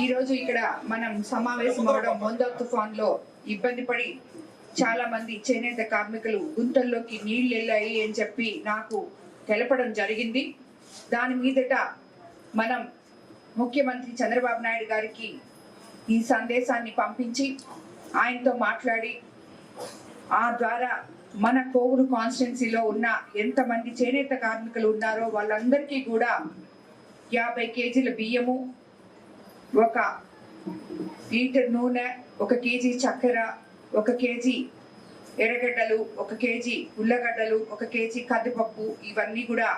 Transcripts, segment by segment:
ఈ రోజు ఇక్కడ మనం సమావేశం అవడం మొందా తుఫాన్లో ఇబ్బంది పడి చాలా మంది చేనేత కార్మికులు గుంతల్లోకి నీళ్ళు వెళ్ళాయి అని చెప్పి నాకు తెలపడం జరిగింది. దాని మీదట మనం ముఖ్యమంత్రి చంద్రబాబు నాయుడు గారికి ఈ సందేశాన్ని పంపించి ఆయనతో మాట్లాడి ఆ ద్వారా మన కోవూరు కాన్స్టిట్యున్సీలో ఉన్న ఎంతమంది చేనేత కార్మికులు ఉన్నారో వాళ్ళందరికీ కూడా యాభై కేజీల బియ్యము ఒక లీటర్ నూనె ఒక కేజీ చక్కెర ఒక కేజీ ఎర్రగడ్డలు ఒక కేజీ ఉల్లగడ్డలు ఒక కేజీ కందిపప్పు ఇవన్నీ కూడా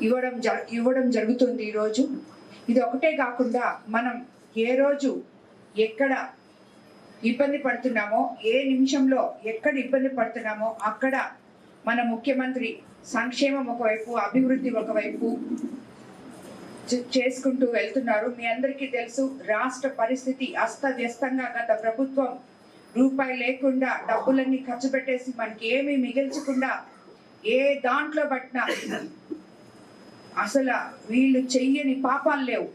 ఇవ్వడం జ ఇవ్వడం జరుగుతుంది ఈరోజు ఇది ఒకటే కాకుండా మనం ఏ రోజు ఎక్కడ ఇబ్బంది పడుతున్నామో ఏ నిమిషంలో ఎక్కడ ఇబ్బంది పడుతున్నామో అక్కడ మన ముఖ్యమంత్రి సంక్షేమం ఒకవైపు అభివృద్ధి ఒకవైపు చేసుకుంటూ వెళ్తున్నారు. మీ అందరికీ తెలుసు రాష్ట్ర పరిస్థితి అస్తవ్యస్తంగా గత ప్రభుత్వం రూపాయి లేకుండా డబ్బులన్నీ ఖర్చు పెట్టేసి మనకి ఏమీ మిగిల్చకుండా ఏ దాంట్లో పట్టినా అసలు వీళ్ళు చెయ్యని పాపాలు లేవు.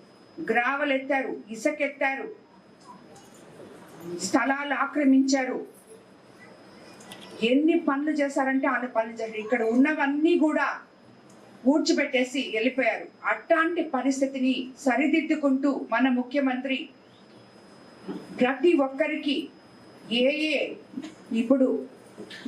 గ్రావలు ఎత్తారు ఇసకెత్తారు స్థలాలు ఆక్రమించారు. ఎన్ని పనులు చేశారంటే అన్ని పనులు చేశారు ఇక్కడ ఉన్నవన్నీ కూడా ఊడ్చిపెట్టేసి వెళ్ళిపోయారు. అట్లాంటి పరిస్థితిని సరిదిద్దుకుంటూ మన ముఖ్యమంత్రి ప్రతి ఒక్కరికి ఏ ఏ ఇప్పుడు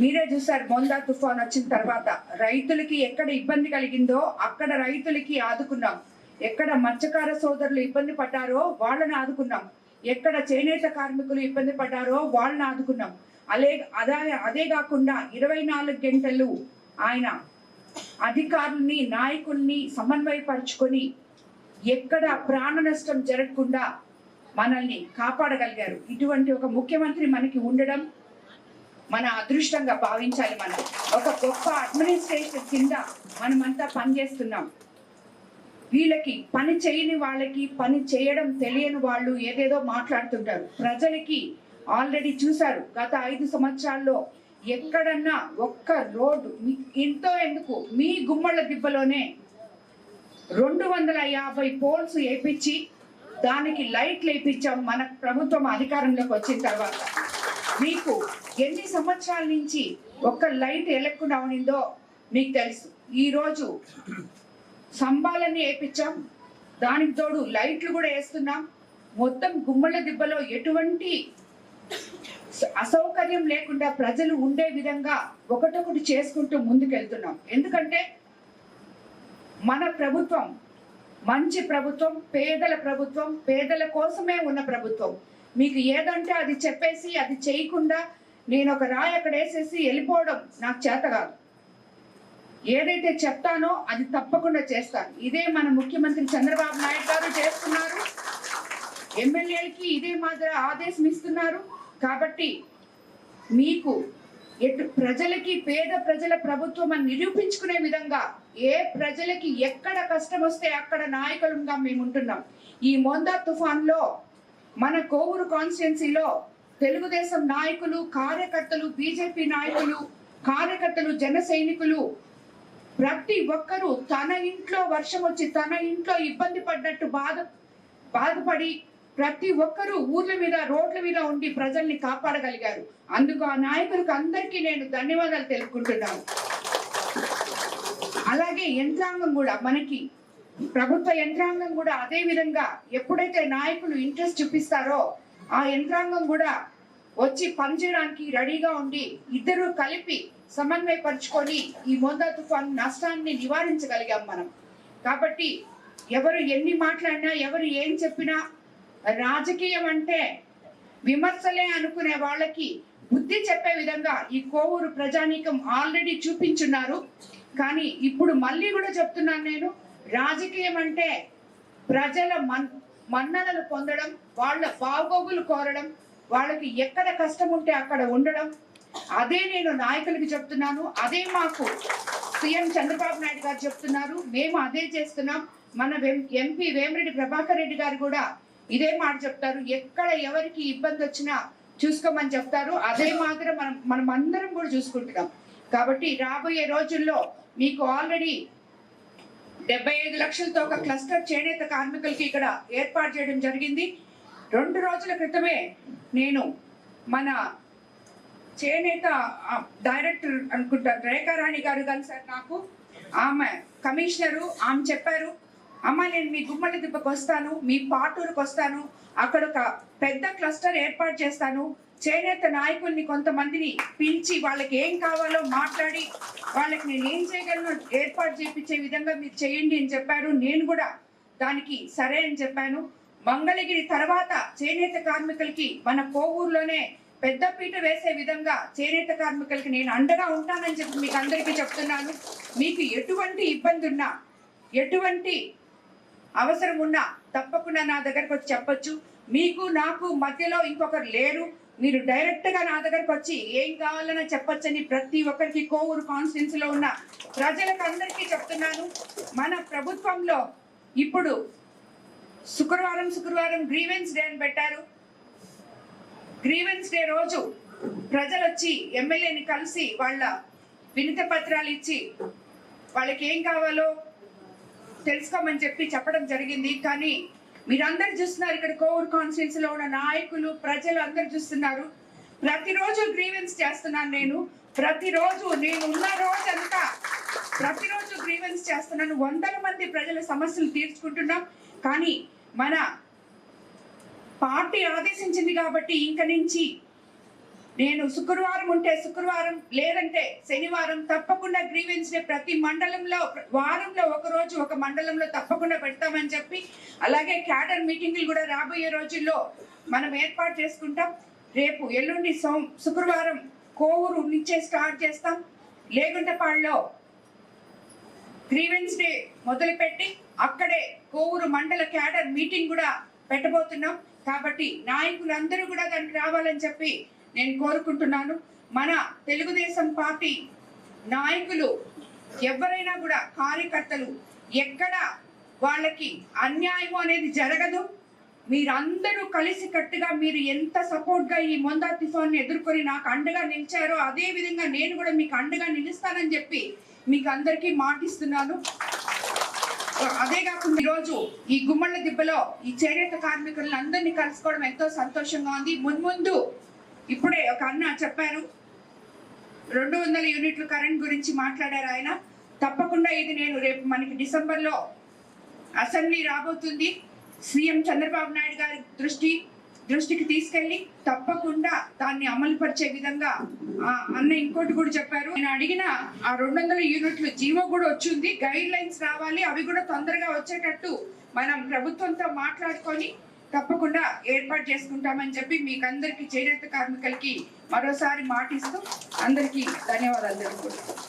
మీరే చూసారు మొందా తుఫాన్ వచ్చిన తర్వాత రైతులకి ఎక్కడ ఇబ్బంది కలిగిందో అక్కడ రైతులకి ఆదుకున్నాం. ఎక్కడ మత్స్యకార సోదరులు ఇబ్బంది పడ్డారో వాళ్ళని ఆదుకున్నాం. ఎక్కడ చేనేత కార్మికులు ఇబ్బంది పడ్డారో వాళ్ళని ఆదుకున్నాం. అలే అదే అదే కాకుండా ఇరవై నాలుగు గంటలు ఆయన అధికారుల్ని నాయకుల్ని సమన్వయపరుచుకొని ఎక్కడ ప్రాణ నష్టం జరగకుండా మనల్ని కాపాడగలిగారు. ఇటువంటి ఒక ముఖ్యమంత్రి మనకి ఉండడం మన అదృష్టంగా భావించాలి మనం. ఒక గొప్ప అడ్మినిస్ట్రేషన్ కింద మనమంతా పనిచేస్తున్నాం. వీళ్ళకి పని చేయని వాళ్ళకి పని చేయడం తెలియని వాళ్ళు ఏదేదో మాట్లాడుతుంటారు. ప్రజలకి ఆల్రెడీ చూశారు. గత ఐదు సంవత్సరాల్లో ఎక్కడన్నా ఒక్క రోడ్డు ఇంతో ఎంతో ఎందుకు? మీ గుమ్మళ్ళ దిబ్బలోనే రెండు వందల యాభై పోల్స్ వేపించి దానికి లైట్లు వేపించాం మన ప్రభుత్వం అధికారంలోకి వచ్చిన తర్వాత. మీకు ఎన్ని సంవత్సరాల నుంచి ఒక్క లైట్ ఎలక్కుండా ఉండిందో మీకు తెలుసు. ఈరోజు స్తంభాలన్నీ వేపించాం. దానికి తోడు లైట్లు కూడా వేస్తున్నాం. మొత్తం గుమ్మళ్ళ దిబ్బలో ఎటువంటి అసౌకర్యం లేకుండా ప్రజలు ఉండే విధంగా ఒకటొకటి చేసుకుంటూ ముందుకెళ్తున్నాం. ఎందుకంటే మన ప్రభుత్వం మంచి ప్రభుత్వం పేదల ప్రభుత్వం పేదల కోసమే ఉన్న ప్రభుత్వం. మీకు ఏదంటే అది చెప్పేసి అది చేయకుండా నేను ఒక రాయి అక్కడ వేసేసి వెళ్ళిపోవడం నాకు చేత కాదు. ఏదైతే చెప్తానో అది తప్పకుండా చేస్తాను. ఇదే మన ముఖ్యమంత్రి చంద్రబాబు నాయుడు గారు చేస్తున్నారు. ఎమ్మెల్యేలకి ఇదే మాదిరి ఆదేశం ఇస్తున్నారు. కాబట్టి మీకు ఎటు ప్రజలకి పేద ప్రజల ప్రభుత్వం అని నిరూపించుకునే విధంగా ఏ ప్రజలకి ఎక్కడ కష్టం వస్తే అక్కడ నాయకులుగా మేము ఉంటున్నాం. ఈ మొందా తుఫాన్లో మన కోవూరు కాన్స్టిట్యున్సీలో తెలుగుదేశం నాయకులు కార్యకర్తలు బీజేపీ నాయకులు కార్యకర్తలు జన సైనికులు ప్రతి ఒక్కరూ తన ఇంట్లో వర్షం వచ్చి తన ఇంట్లో ఇబ్బంది పడ్డట్టు బాధ బాధపడి ప్రతి ఒక్కరూ ఊర్ల మీద రోడ్ల మీద ఉండి ప్రజల్ని కాపాడగలిగారు. అందుకు ఆ నాయకులకు అందరికీ నేను ధన్యవాదాలు తెలుపుకుంటున్నాను. అలాగే యంత్రాంగం కూడా మనకి ప్రభుత్వ యంత్రాంగం కూడా అదే విధంగా ఎప్పుడైతే నాయకులు ఇంట్రెస్ట్ చూపిస్తారో ఆ యంత్రాంగం కూడా వచ్చి పనిచేయడానికి రెడీగా ఉండి ఇద్దరు కలిపి సమన్వయపరుచుకొని ఈ మోందా తుఫాన్ నష్టాన్ని నివారించగలిగాం మనం. కాబట్టి ఎవరు ఎన్ని మాట్లాడినా ఎవరు ఏం చెప్పినా రాజకీయం అంటే విమర్శలే అనుకునే వాళ్ళకి బుద్ధి చెప్పే విధంగా ఈ కోవూరు ప్రజానీకం ఆల్రెడీ చూపించున్నారు. కానీ ఇప్పుడు మళ్ళీ కూడా చెప్తున్నాను నేను రాజకీయం అంటే ప్రజల మన్ మన్ననలు పొందడం వాళ్ళ బాగోగులు కోరడం వాళ్ళకి ఎక్కడ కష్టం ఉంటే అక్కడ ఉండడం. అదే నేను నాయకులకి చెప్తున్నాను అదే మాకు సీఎం చంద్రబాబు నాయుడు గారు చెప్తున్నారు. మేము అదే చేస్తున్నాం. మన వెం- ఎంపీ వేమిరెడ్డి ప్రభాకర్ రెడ్డి గారు కూడా ఇదే మాట చెప్తారు. ఎక్కడ ఎవరికి ఇబ్బంది వచ్చినా చూసుకోమని చెప్తారు. అదే మాత్రం మనం మనం అందరం కూడా చూసుకుంటున్నాం. కాబట్టి రాబోయే రోజుల్లో మీకు ఆల్రెడీ డెబ్బై ఐదు లక్షలతో ఒక క్లస్టర్ చేనేత కార్మికులకి ఇక్కడ ఏర్పాటు చేయడం జరిగింది. రెండు రోజుల క్రితమే నేను మన చేనేత డైరెక్టర్ అనుకుంటా రేఖారాణి గారు కలిసారు నాకు ఆమె కమిషనరు ఆమె చెప్పారు అమ్మ నేను మీ గుమ్మడి దిబ్బకు వస్తాను మీ పాటూరుకు వస్తాను అక్కడ ఒక పెద్ద క్లస్టర్ ఏర్పాటు చేస్తాను. చేనేత నాయకుల్ని కొంతమందిని పిలిచి వాళ్ళకి ఏం కావాలో మాట్లాడి వాళ్ళకి నేను ఏం చేయగలను ఏర్పాటు చేయించే విధంగా మీరు చేయండి అని చెప్పారు. నేను కూడా దానికి సరే అని చెప్పాను. మంగళగిరి తర్వాత చేనేత కార్మికులకి మన కోవూరులోనే పెద్ద పీట వేసే విధంగా చేనేత కార్మికులకి నేను అండగా ఉంటానని చెప్పి మీకు అందరికీ చెప్తున్నాను. మీకు ఎటువంటి ఇబ్బంది ఉన్నా ఎటువంటి అవసరం ఉన్నా తప్పకుండా నా దగ్గరకు వచ్చి చెప్పొచ్చు. మీకు నాకు మధ్యలో ఇంకొకరు లేరు. మీరు డైరెక్ట్గా నా దగ్గరకు వచ్చి ఏం కావాలన్నా చెప్పొచ్చని ప్రతి ఒక్కరికి కోవూరు కాన్స్టిట్యున్సీ లో ఉన్న ప్రజలకు అందరికీ చెప్తున్నాను. మన ప్రభుత్వంలో ఇప్పుడు శుక్రవారం శుక్రవారం గ్రీవెన్స్ డే అని పెట్టారు. గ్రీవెన్స్ డే రోజు ప్రజలు వచ్చి ఎమ్మెల్యేని కలిసి వాళ్ళ వినతి పత్రాలు ఇచ్చి వాళ్ళకి ఏం కావాలో తెలుసుకోమని చెప్పి చెప్పడం జరిగింది. కానీ మీరందరు చూస్తున్నారు ఇక్కడ కోవిడ్ కాన్స్టిట్యూన్సీ లో ఉన్న నాయకులు ప్రజలు అందరు చూస్తున్నారు. ప్రతిరోజు గ్రీవెన్స్ చేస్తున్నాను నేను. ప్రతిరోజు నేను ఉన్న రోజంతా ప్రతిరోజు గ్రీవెన్స్ చేస్తున్నాను. వందల మంది ప్రజల సమస్యలు తీర్చుకుంటున్నాం. కానీ మన పార్టీ ఆదేశించింది కాబట్టి ఇంక నుంచి నేను శుక్రవారం ఉంటే శుక్రవారం లేదంటే శనివారం తప్పకుండా గ్రీవెన్స్ డే ప్రతి మండలంలో వారంలో ఒక రోజు ఒక మండలంలో తప్పకుండా పెడతామని చెప్పి అలాగే క్యాడర్ మీటింగులు కూడా రాబోయే రోజుల్లో మనం ఏర్పాటు చేసుకుంటాం. రేపు ఎల్లుండి సోమ శుక్రవారం కోవూరు నుంచే స్టార్ట్ చేస్తాం. లేగుంటపాడులో గ్రీవెన్స్ డే మొదలుపెట్టి అక్కడే కోవూరు మండల క్యాడర్ మీటింగ్ కూడా పెట్టబోతున్నాం. కాబట్టి నాయకులందరూ కూడా దానికి రావాలని చెప్పి నేను కోరుకుంటున్నాను మన తెలుగుదేశం పార్టీ నాయకులు ఎవరైనా కూడా కార్యకర్తలు ఎక్కడ వాళ్ళకి అన్యాయం అనేది జరగదు. మీరందరూ కలిసి కట్టుగా మీరు ఎంత సపోర్ట్గా ఈ మొందా తుఫాన్ని ఎదుర్కొని నాకు అండగా నిలిచారో అదే విధంగా నేను కూడా మీకు అండగా నిలుస్తానని చెప్పి మీకు అందరికీ మాటిస్తున్నాను. అదే కాకుండా ఈరోజు ఈ గుమ్మళ్ళ దిబ్బలో ఈ చేనేత కార్మికులను అందరినీ కలుసుకోవడం ఎంతో సంతోషంగా ఉంది. మున్ముందు ఇప్పుడే ఒక అన్న చెప్పారు. రెండు వందల యూనిట్లు కరెంట్ గురించి మాట్లాడారు ఆయన. తప్పకుండా ఇది నేను రేపు మనకి డిసెంబర్లో అసెంబ్లీ రాబోతుంది. సీఎం చంద్రబాబు నాయుడు గారి దృష్టి దృష్టికి తీసుకెళ్ళి తప్పకుండా దాన్ని అమలు పరిచే విధంగా ఆ అన్న ఇంకోటి కూడా చెప్పారు. నేను అడిగిన ఆ రెండు వందల యూనిట్లు జీవో కూడా వచ్చింది. గైడ్ లైన్స్ రావాలి. అవి కూడా తొందరగా వచ్చేటట్టు మనం ప్రభుత్వంతో మాట్లాడుకొని తప్పకుండా ఏర్పాటు చేసుకుంటామని చెప్పి మీకు అందరికి చేనేత కార్మికులకి మరోసారి మాటిస్తూ అందరికీ ధన్యవాదాలు తెలుపుకుంటున్నాను